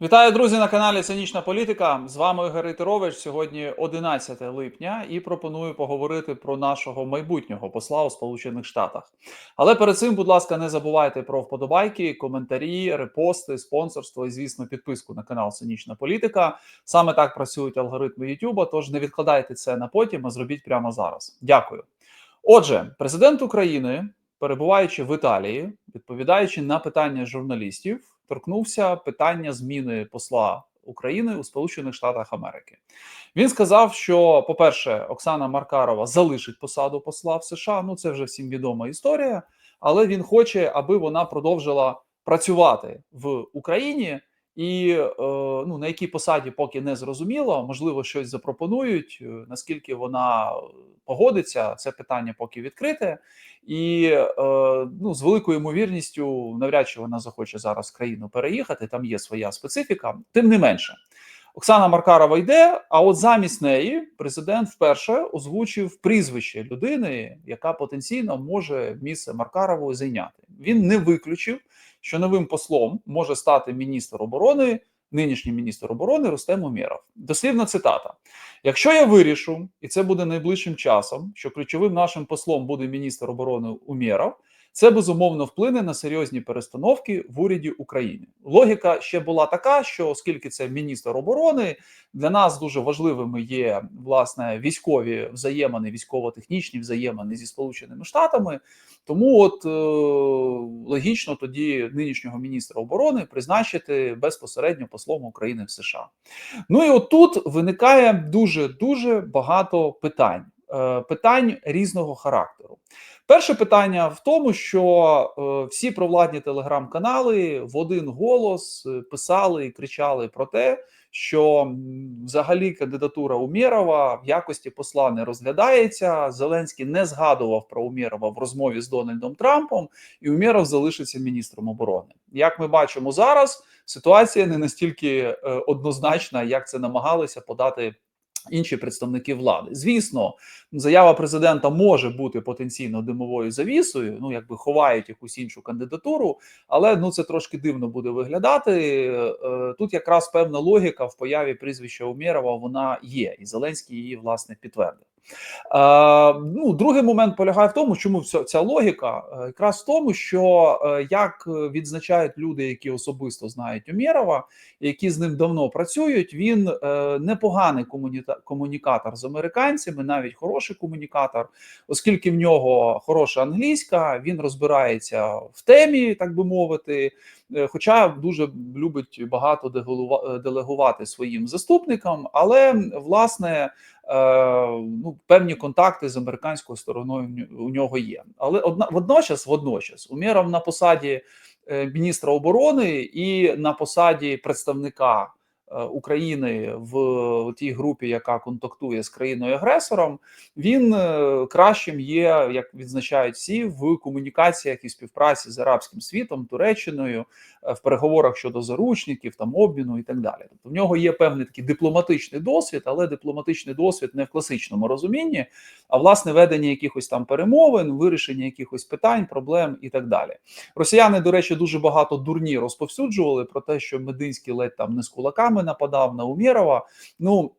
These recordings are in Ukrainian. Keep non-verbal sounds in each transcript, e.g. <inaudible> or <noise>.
Вітаю, друзі, на каналі Цинічна Політика. З вами Ігор Рейтерович. Сьогодні 11 липня, і пропоную поговорити про нашого майбутнього посла у Сполучених Штатах. Але перед цим, будь ласка, не забувайте про вподобайки, коментарі, репости, спонсорство і, звісно, підписку на канал Цинічна Політика. Саме так працюють алгоритми YouTube, Тож не відкладайте це на потім, а зробіть прямо зараз. Дякую. Отже, президент України, перебуваючи в Італії, відповідаючи на питання журналістів торкнувся питання зміни посла України у Сполучених Штатах Америки. Він сказав, що, по-перше, Оксана Маркарова залишить посаду посла в США. Ну це вже всім відома історія, але він хоче, аби вона продовжила працювати в Україні. І е, ну на якій посаді поки не зрозуміло, можливо, щось запропонують. Е, наскільки вона погодиться, це питання поки відкрите, і е, ну з великою ймовірністю, навряд чи вона захоче зараз країну переїхати. Там є своя специфіка. Тим не менше, Оксана Маркарова йде. А от замість неї президент вперше озвучив прізвище людини, яка потенційно може місце Маркарової зайняти. Він не виключив що новим послом може стати міністр оборони, нинішній міністр оборони Рустем Умєров. Дослівна цитата: якщо я вирішу, і це буде найближчим часом, що ключовим нашим послом буде міністр оборони Умєров, це безумовно вплине на серйозні перестановки в уряді України. Логіка ще була така, що оскільки це міністр оборони, для нас дуже важливими є власне військові взаємини, військово-технічні взаємини зі Сполученими Штатами. Тому от е, логічно тоді нинішнього міністра оборони призначити безпосередньо послом України в США. Ну і от тут виникає дуже дуже багато питань, питань різного характеру. Перше питання в тому, що е, всі провладні телеграм-канали в один голос е, писали і кричали про те, що взагалі кандидатура Умєрова в якості посла не розглядається. Зеленський не згадував про Умєрова в розмові з Дональдом Трампом, і Умєров залишиться міністром оборони. Як ми бачимо зараз, ситуація не настільки е, однозначна, як це намагалися подати інші представники влади. Звісно, заява президента може бути потенційно димовою завісою, ну якби ховають якусь іншу кандидатуру, але ну це трошки дивно буде виглядати. Е, тут якраз певна логіка в появі прізвища Умєрова вона є, і Зеленський її власне підтвердив. Е, ну, Другий момент полягає в тому, чому вся ця логіка е, якраз в тому, що е, як відзначають люди, які особисто знають Умєрова, які з ним давно працюють, він е, непоганий комуніта комунікатор з американцями, навіть хороший комунікатор, оскільки в нього хороша англійська, він розбирається в темі, так би мовити. Е, хоча дуже любить багато делегувати своїм заступникам, але власне е, ну певні контакти з американською стороною у нього є. Але одна водночас, водночас, уміром на посаді е, міністра оборони і на посаді представника. Е, України в тій групі, яка контактує з країною агресором, він е, кращим є, як відзначають всі, в комунікаціях і співпраці з арабським світом, Туреччиною, е, в переговорах щодо заручників, там обміну і так далі. Тобто в нього є певний такий дипломатичний досвід, але дипломатичний досвід не в класичному розумінні, а власне ведення якихось там перемовин, вирішення якихось питань, проблем і так далі. Росіяни, до речі, дуже багато дурні розповсюджували про те, що Мединський ледь там не з кулаками нападав на Умєрова. Ну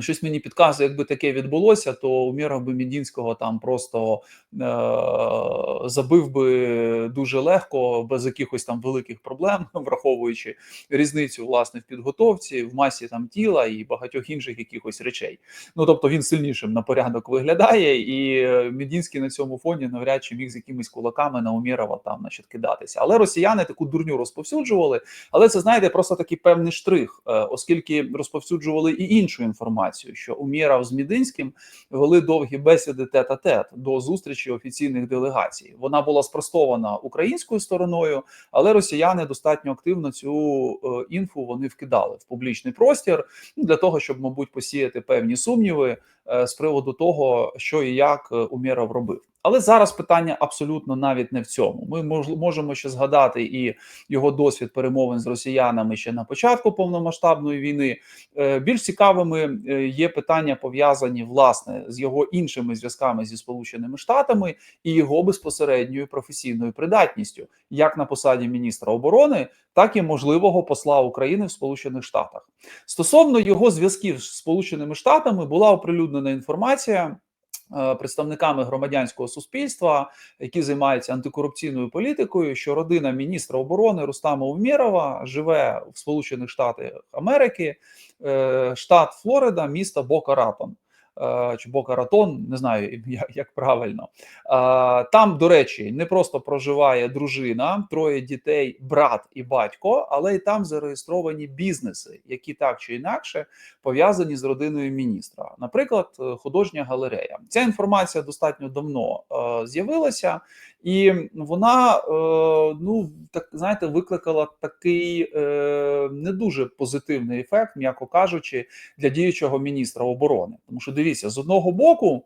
Щось мені підказує, якби таке відбулося, то Умєров би Мідінського там просто е- забив би дуже легко, без якихось там великих проблем, <laughs> враховуючи різницю власне в підготовці, в масі там тіла і багатьох інших якихось речей. Ну тобто він сильнішим на порядок виглядає, і Мідінський на цьому фоні навряд чи міг з якимись кулаками на Умєрова там значить, кидатися. Але росіяни таку дурню розповсюджували. Але це знаєте, просто такий певний штрих, е оскільки розповсюджували і іншу інформацію інформацію, що Умірав з Мідинським вели довгі бесіди тет а тет до зустрічі офіційних делегацій. Вона була спростована українською стороною, але росіяни достатньо активно цю е, інфу вони вкидали в публічний простір для того, щоб, мабуть, посіяти певні сумніви з приводу того, що і як е, Умєров робив. Але зараз питання абсолютно навіть не в цьому. Ми можемо ще згадати і його досвід перемовин з росіянами ще на початку повномасштабної війни. Е, Більш цікавими е, є питання пов'язані власне з його іншими зв'язками зі Сполученими Штатами і його безпосередньою професійною придатністю, як на посаді міністра оборони, так і можливого посла України в Сполучених Штатах. Стосовно його зв'язків з Сполученими Штатами була оприлюднена інформація. е, Представниками громадянського суспільства, які займаються антикорупційною політикою, що родина міністра оборони Рустама Умєрова живе в Сполучених Штатах Америки, е, штат Флорида, місто Бока Ратон. Е, Чи Бока Ратон, не знаю <laughs> як, правильно. Е, Там, до речі, не просто проживає дружина, троє дітей, брат і батько, але й там зареєстровані бізнеси, які так чи інакше пов'язані з родиною міністра. Наприклад, е, художня галерея. Ця інформація достатньо давно з'явилася, і вона е, ну так знаєте, викликала такий е, не дуже позитивний ефект, м'яко кажучи, для діючого міністра оборони. Тому що дивіться, з одного боку.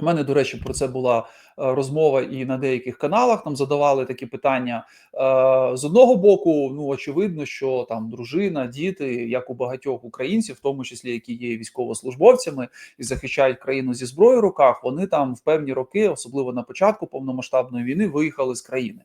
У мене, до речі, про це була розмова і на деяких каналах. Там задавали такі питання. Е, З одного боку, ну очевидно, що там дружина, діти, як у багатьох українців, в тому числі які є військовослужбовцями і захищають країну зі зброєю в руках, вони там в певні роки, особливо на початку повномасштабної війни, виїхали з країни,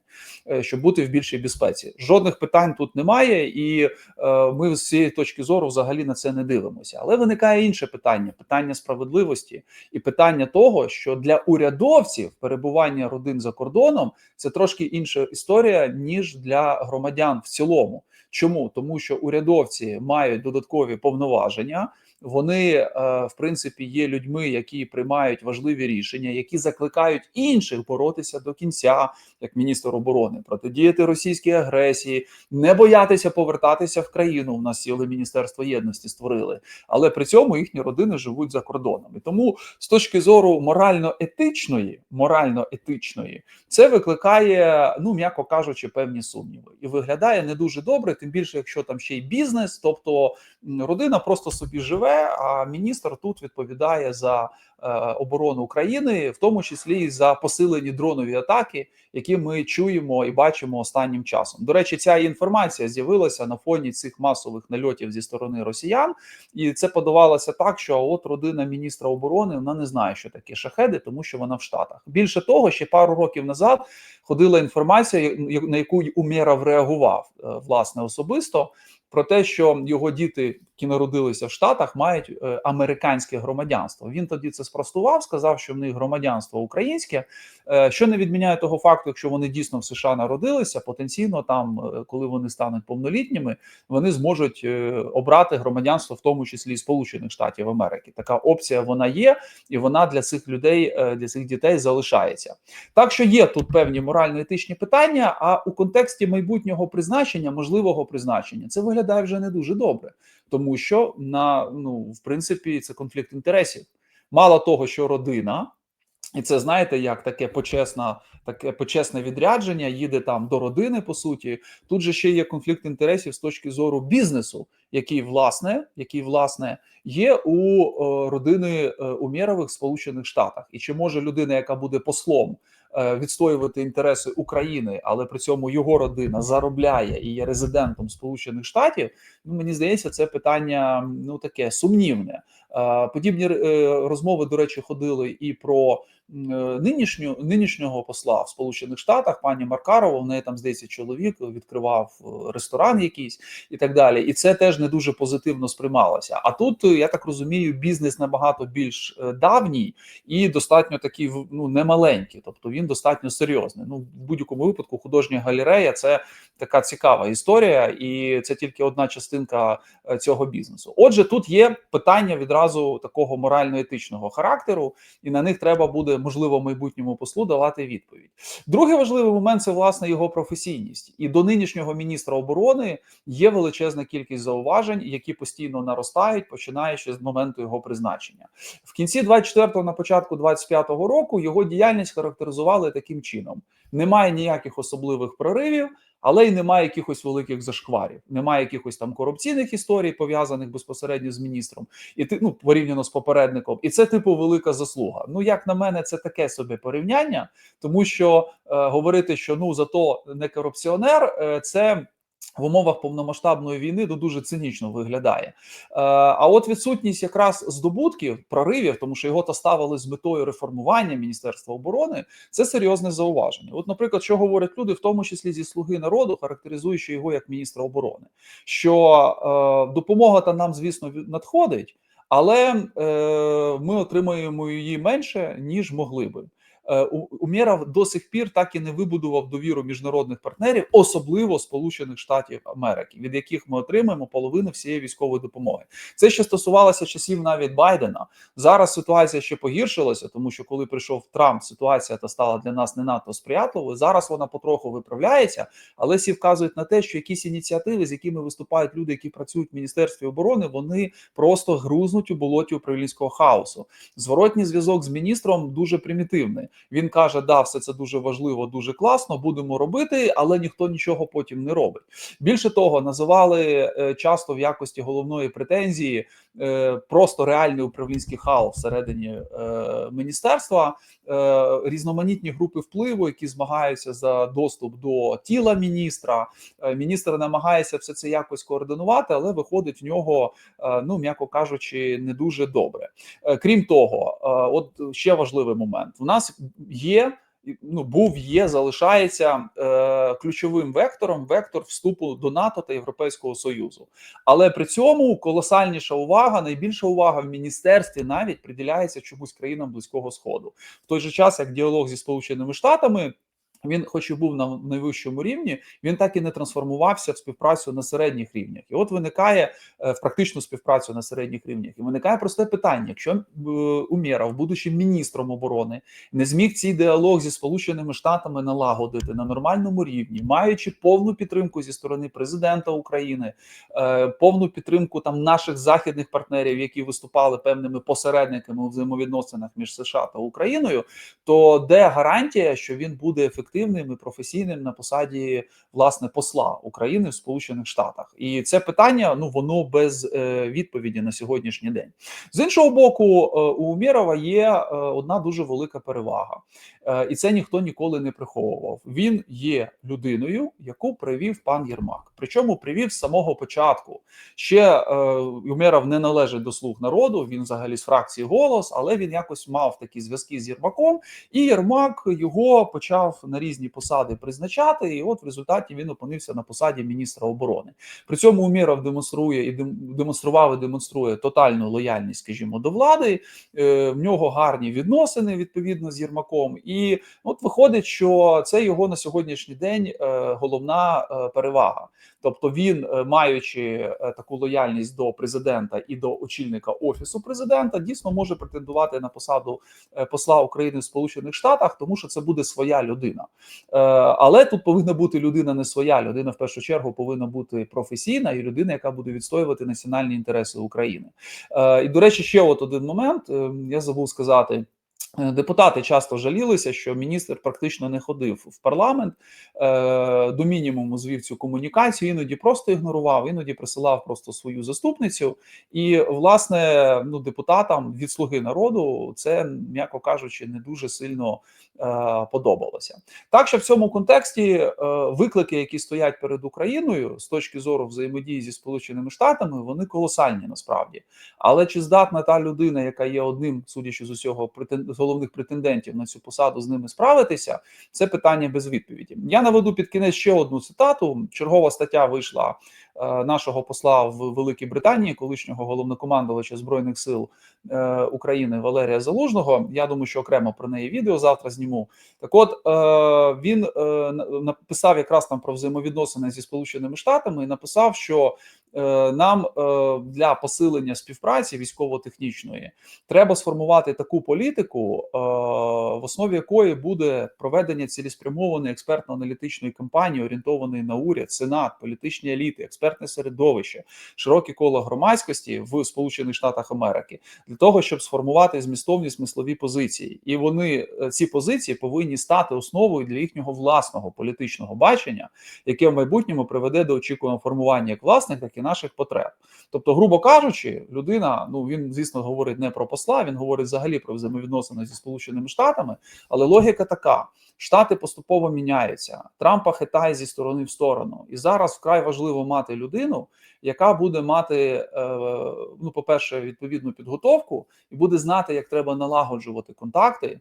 е, щоб бути в більшій безпеці. Жодних питань тут немає, і е, ми з цієї точки зору взагалі на це не дивимося. Але виникає інше питання: питання справедливості і питання того, що для урядовців перебування родин за кордоном це трошки інша історія ніж для громадян в цілому. Чому тому, що урядовці мають додаткові повноваження. Вони, е, в принципі, є людьми, які приймають важливі рішення, які закликають інших боротися до кінця, як міністр оборони, протидіяти російській агресії, не боятися повертатися в країну. У нас ціле міністерство єдності створили, але при цьому їхні родини живуть за кордоном. І тому, з точки зору морально-етичної, морально-етичної, це викликає, ну м'яко кажучи, певні сумніви, і виглядає не дуже добре, тим більше, якщо там ще й бізнес, тобто родина просто собі живе, а міністр тут відповідає за е, оборону України, в тому числі і за посилені дронові атаки, які ми чуємо і бачимо останнім часом. До речі, ця інформація з'явилася на фоні цих масових нальотів зі сторони росіян, і це подавалося так, що от родина міністра оборони вона не знає, що таке шахеди, тому що вона в Штатах. Більше того, ще пару років назад ходила інформація, на яку Умєров реагував е, власне особисто. Про те, що його діти, які народилися в Штатах, мають е, американське громадянство. Він тоді це спростував, сказав, що в них громадянство українське, е, що не відміняє того факту, якщо вони дійсно в США народилися, потенційно там, е, коли вони стануть повнолітніми, вони зможуть обрати громадянство, в тому числі Сполучених Штатів Америки. Така опція вона є, і вона для цих людей, для цих дітей залишається. Так що є тут певні морально-етичні питання. А у контексті майбутнього призначення, можливого призначення, це виглядає вже не дуже добре, тому що на ну в принципі це конфлікт інтересів. Мало того, що родина. І це знаєте, як таке почесна, таке почесне відрядження, їде там до родини. По суті, тут же ще є конфлікт інтересів з точки зору бізнесу, який власне, який власне є у е, родини е, Умєрових в Сполучених Штатах. І чи може людина, яка буде послом, відстоювати інтереси України, але при цьому його родина заробляє і є резидентом Сполучених Штатів? Ну мені здається, це питання ну таке сумнівне. Е, Подібні е, розмови, до речі, ходили і про е, нинішню нинішнього посла в Сполучених Штатах, пані Маркарова. В неї там здається чоловік відкривав е, ресторан якийсь і так далі. І це теж не дуже позитивно сприймалося. А тут е, я так розумію, бізнес набагато більш давній і достатньо такий ну немаленький, тобто він достатньо серйозний. Ну в будь-якому випадку художня галерея це така цікава історія, і це тільки одна частинка цього бізнесу. Отже, тут є питання відразу такого морально-етичного характеру, і на них треба буде можливо майбутньому послу давати відповідь. Другий важливий момент це власне його професійність. І до нинішнього міністра оборони є величезна кількість зауважень, які постійно наростають, починаючи з моменту його призначення. В кінці 24-го, на початку 25-го року його діяльність характеризували таким чином: немає ніяких особливих проривів. Але й немає якихось великих зашкварів, немає якихось там корупційних історій, пов'язаних безпосередньо з міністром, і ти ну порівняно з попередником, і це типу велика заслуга. Ну як на мене, це таке собі порівняння, тому що е, говорити, що ну зато не корупціонер, е, це в умовах повномасштабної війни ну, дуже цинічно виглядає. Е, а от відсутність якраз здобутків, проривів, тому що його то ставили з метою реформування Міністерства оборони, це серйозне зауваження. От, наприклад, що говорять люди, в тому числі зі слуги народу, характеризуючи його як міністра оборони, що е, допомога та нам, звісно, надходить, але е, ми отримуємо її менше ніж могли би. Е, Умєров до сих пір так і не вибудував довіру міжнародних партнерів, особливо Сполучених Штатів Америки, від яких ми отримуємо половину всієї військової допомоги. Це ще стосувалося часів навіть Байдена. Зараз ситуація ще погіршилася, тому що коли прийшов Трамп, ситуація та стала для нас не надто сприятливою. Зараз вона потроху виправляється, але всі вказують на те, що якісь ініціативи, з якими виступають люди, які працюють в міністерстві оборони, вони просто грузнуть у болоті управлінського хаосу. Зворотній зв'язок з міністром дуже примітивний. Він каже: да, все це дуже важливо, дуже класно, будемо робити, але ніхто нічого потім не робить. Більше того, називали е, часто в якості головної претензії е, просто реальний управлінський хаос всередині е, міністерства, різноманітні групи впливу, які змагаються за доступ до тіла міністра. Міністр намагається все це якось координувати, але виходить в нього, ну м'яко кажучи, не дуже добре. Крім того, от ще важливий момент: у нас є. Ну, був, є, залишається е, ключовим вектором вектор вступу до НАТО та Європейського Союзу. Але при цьому колосальніша увага, найбільша увага в міністерстві навіть приділяється чомусь країнам близького сходу. В той же час, як діалог зі Сполученими Штатами. Він, хоч і був на найвищому рівні, він так і не трансформувався в співпрацю на середніх рівнях. І от виникає е, в практичну співпрацю на середніх рівнях. І виникає просте питання: якщо е, Умєров, будучи міністром оборони, не зміг цей діалог зі Сполученими Штатами налагодити на нормальному рівні, маючи повну підтримку зі сторони президента України, е, повну підтримку там наших західних партнерів, які виступали певними посередниками у взаємовідносинах між США та Україною, то де гарантія, що він буде ефективним? Ефективним і професійним на посаді власне посла України в Сполучених Штатах, і це питання ну воно без е, відповіді на сьогоднішній день. З іншого боку, е, у Умєрова є е, одна дуже велика перевага, і це ніхто ніколи не приховував. Він є людиною, яку привів пан Єрмак. Причому привів з самого початку. Ще Умєров не належить до слуг народу. Він взагалі з фракції голос, але він якось мав такі зв'язки з Єрмаком, і Єрмак його почав на різні посади призначати. І от в результаті він опинився на посаді міністра оборони. При цьому Уміров демонструє і демонстрував і демонструє тотальну лояльність, скажімо, до влади. Е, в нього гарні відносини відповідно з Єрмаком. І от виходить, що це його на сьогоднішній день е, головна е, перевага. Тобто, він, маючи таку лояльність до президента і до очільника офісу президента, дійсно може претендувати на посаду посла України в Сполучених Штатах, тому що це буде своя людина. Але тут повинна бути людина не своя. Людина в першу чергу повинна бути професійна і людина, яка буде відстоювати національні інтереси України. І до речі, ще от один момент я забув сказати. Е, депутати часто жалілися, що міністр практично не ходив в парламент е, до мінімуму звів цю комунікацію, іноді просто ігнорував, іноді присилав просто свою заступницю. І, власне, ну депутатам від слуги народу це, м'яко кажучи, не дуже сильно е, подобалося. Так що в цьому контексті виклики, які стоять перед Україною з точки зору взаємодії зі Сполученими Штатами, вони колосальні насправді. Але чи здатна та людина, яка є одним, судячи з усього, претендентом, головних претендентів на цю посаду з ними справитися, це питання без відповіді. Я наведу під кінець ще одну цитату. Чергова стаття вийшла е, нашого посла в Великій Британії, колишнього головнокомандувача збройних сил е, України Валерія Залужного. Я думаю, що окремо про неї відео завтра зніму. Так, от е, він написав якраз там про взаємовідносини зі Сполученими Штатами і написав, що е, нам е, для посилення співпраці військово-технічної треба сформувати таку політику, е, в основі якої буде проведення цілеспрямованої експертно-аналітичної кампанії, орієнтованої на уряд, сенат, політичні еліти, експертне середовище, широкі коло громадськості в Сполучених Штатах Америки для того, щоб сформувати змістовні смислові позиції, і вони е, ці позиції повинні стати основою для їхнього власного політичного бачення, яке в майбутньому приведе до очікуваного формування як власних, так і наших потреб. Тобто, грубо кажучи, людина, ну він звісно говорить не про посла, він говорить взагалі про взаємовідносини зі Сполученими Штатами, але логіка така: штати поступово міняються. Трампа хитає зі сторони в сторону, і зараз вкрай важливо мати людину, яка буде мати, е, ну, по-перше, відповідну підготовку, і буде знати, як треба налагоджувати контакти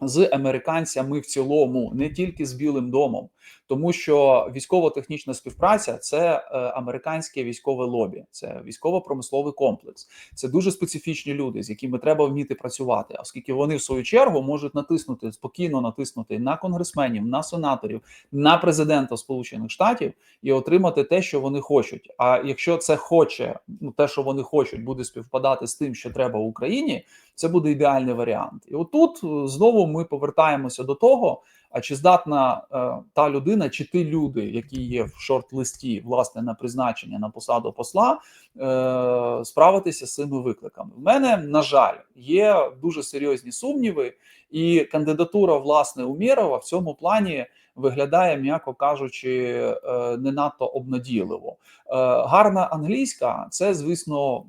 з американцями в цілому, не тільки з Білим домом, тому що військово-технічна співпраця це е, американське військове лобі, це військово-промисловий комплекс. Це дуже специфічні люди, з якими треба вміти працювати, оскільки вони в свою чергу можуть натиснути спокійно натиснути на конгресменів, на сенаторів, на президента Сполучених Штатів і отримати те, що вони хочуть. А якщо це хоче, ну те, що вони хочуть, буде співпадати з тим, що треба Україні, це буде ідеальний варіант. І отут е, знову ми повертаємося до того. А чи здатна е, та людина, чи ті люди, які є в шорт-листі, власне, на призначення на посаду посла, е, справитися з цими викликами? У мене, на жаль, є дуже серйозні сумніви, і кандидатура власне Умєрова в цьому плані виглядає, м'яко кажучи, е, не надто обнадійливо. Е, гарна англійська це, звісно,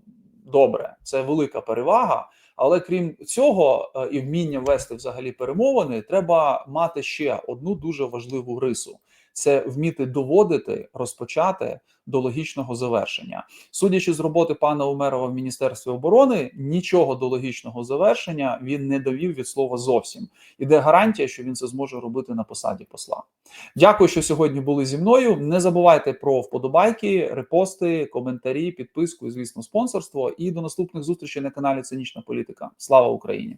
добре, це велика перевага. Але крім цього, е, і вміння вести взагалі перемовини, треба мати ще одну дуже важливу рису: це вміти доводити, розпочати до логічного завершення. Судячи з роботи пана Умерова в міністерстві оборони, нічого до логічного завершення він не довів від слова зовсім. Іде гарантія, що він це зможе робити на посаді посла. Дякую, що сьогодні були зі мною. Не забувайте про вподобайки, репости, коментарі, підписку і, звісно, спонсорство. І до наступних зустрічей на каналі Цинічна Політика. Слава Україні!